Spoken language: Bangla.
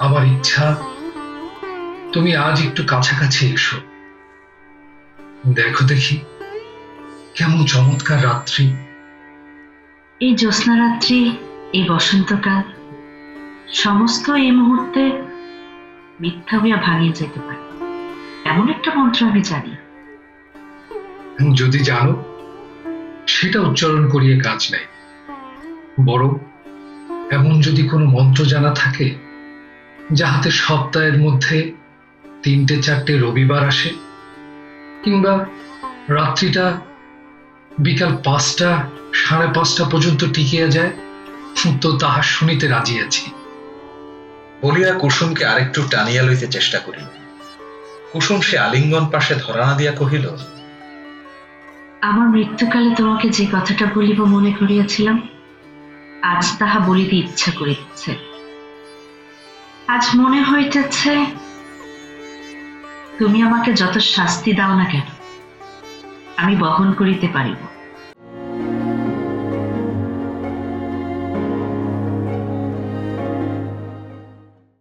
আমার ইচ্ছা তুমি আজ একটু কাছাকাছি এসো। দেখো দেখি কেমন চমৎকার রাত্রি। এই জ্যোৎস্না রাত্রি এই বসন্তকাল সমস্ত এই মুহূর্তে মিথ্যা হইয়া ভাঙিয়ে যেতে পারে। এমন একটা মন্ত্র আমি জানি। যদি জানো সেটা উচ্চারণ করিয়ে কাজ নেই। বরং এমন যদি কোনো মন্ত্র জানা থাকে যাহাতে সপ্তাহের মধ্যে তিনটে চারটে রবিবার আসে কিংবা রাত্রিটা বিকাল পাঁচটা সাড়ে পাঁচটা পর্যন্ত টিকিয়া যায় তো তাহা শুনিতে রাজি আছি। বলিয়া কুসুমকে আরেকটু টানিয়া লইতে চেষ্টা করিল। কুসুম সে আলিঙ্গন পাশে ধরানা দিয়া কহিল আমার মৃত্যুকালে তোমাকে যে কথাটা বলিব মনে করিয়াছিলাম আজ তাহা বলিতে ইচ্ছা করিতেছে। আজ মনে হইতেছে তুমি আমাকে যত শাস্তি দাও না কেন আমি বহন করিতে পারিব।